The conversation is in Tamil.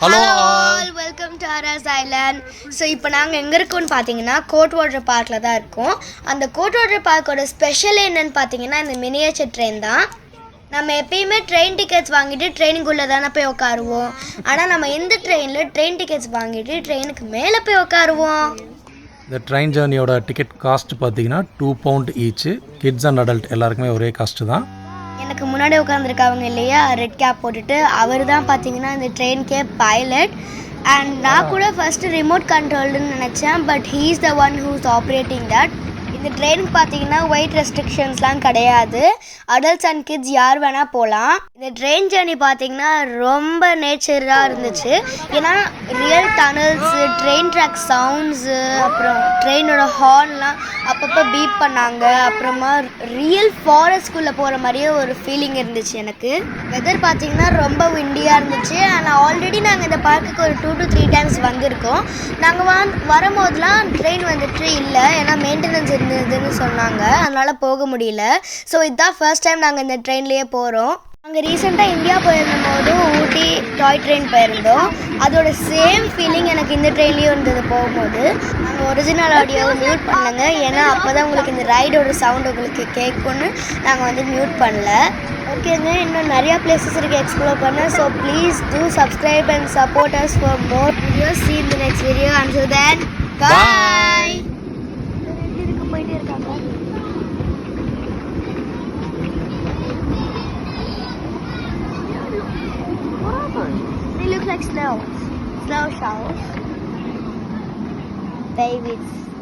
ஹலோ ஆல் வெல்கம் டு ஆர்ஆஸ் ஐலாண்ட் ஸோ இப்போ நாங்கள் எங்கே இருக்கோம்னு பார்த்தீங்கன்னா கோட் வாட்டர் பார்க்கில் தான் இருக்கோம். அந்த கோட் வாட்டர் பார்க்கோட ஸ்பெஷல் என்னன்னு பார்த்தீங்கன்னா இந்த மினியேச்சர் ட்ரெயின் தான். நம்ம எப்பயுமே ட்ரெயின் டிக்கெட்ஸ் வாங்கிட்டு ட்ரெயினுக்குள்ளே தானே போய் உட்காருவோம் ஆனால் நம்ம இந்த ட்ரெயினில் ட்ரெயின் டிக்கெட்ஸ் வாங்கிட்டு ட்ரெயினுக்கு மேலே போய் உட்காருவோம் இந்த ட்ரெயின் ஜேர்னியோட டிக்கெட் காஸ்ட் பார்த்தீங்கன்னா two pound each kids and adult எல்லாருக்குமே ஒரே காஸ்ட்டு தான். எனக்கு முன்னாடி உட்காந்துருக்காங்க இல்லையா ரெட் கேப் போட்டுட்டு அவர் தான் பார்த்தீங்கன்னா இந்த ட்ரெயின்கே பைலட் அண்ட் நான் கூட ஃபஸ்ட்டு ரிமோட் கண்ட்ரோல்டுன்னு நினச்சேன் but he's the one who's operating that இந்த ட்ரெயினுக்கு பார்த்தீங்கன்னா வெயிட் ரெஸ்ட்ரிக்ஷன்ஸ்லாம் கிடையாது. அடல்ட்ஸ் அண்ட் கிட்ஸ் யார் வேணால் போகலாம் இந்த ட்ரெயின் ஜேர்னி பார்த்தீங்கன்னா ரொம்ப நேச்சராக இருந்துச்சு. ஏன்னா real tunnels train track sounds அப்புறம் ட்ரெயினோட ஹார்ன்லாம் அப்பப்போ பீப் பண்ணாங்க. அப்புறமா ரியல் ஃபாரஸ்ட்குள்ளே போகிற மாதிரியே ஒரு ஃபீலிங் இருந்துச்சு எனக்கு. வெதர் பார்த்தீங்கன்னா ரொம்ப விண்டியாக இருந்துச்சு. ஆனால் ஆல்ரெடி நாங்கள் இந்த பார்க்குக்கு ஒரு டூ டு த்ரீ டைம்ஸ் வந்திருக்கோம். நாங்கள் வா வரும்போதெலாம் ட்ரெயின் வந்துட்டு இல்லை. ஏன்னா மெயின்டெனன்ஸ் இருந்ததுன்னு சொன்னாங்க. அதனால் போக முடியல. ஸோ இதுதான் ஃபர்ஸ்ட் டைம் நாங்கள் இந்த ட்ரெயின்லேயே போகிறோம் நாங்கள் ரீசெண்டாக இந்தியா போயிருந்தபோது ஊட்டி டாய் ட்ரெயின் போயிருந்தோம். அதோட சேம் ஃபீலிங் எனக்கு இந்த ட்ரெயின்லேயும் இருந்தது போகும்போது. நாங்கள் ஒரிஜினல் ஆடியோவை மியூட் பண்ணலங்க. ஏன்னா அப்போ தான் உங்களுக்கு இந்த ரைடோட சவுண்ட் உங்களுக்கு கேட்கும்னு நாங்கள் வந்து மியூட் பண்ணல. ஓகேங்க இன்னும் நிறையா பிளேசஸ் இருக்குது எக்ஸ்ப்ளோர் பண்ண. So please do subscribe and support us for more videos see இந்த next video video. Then bye like snow. Snow showers. Babies.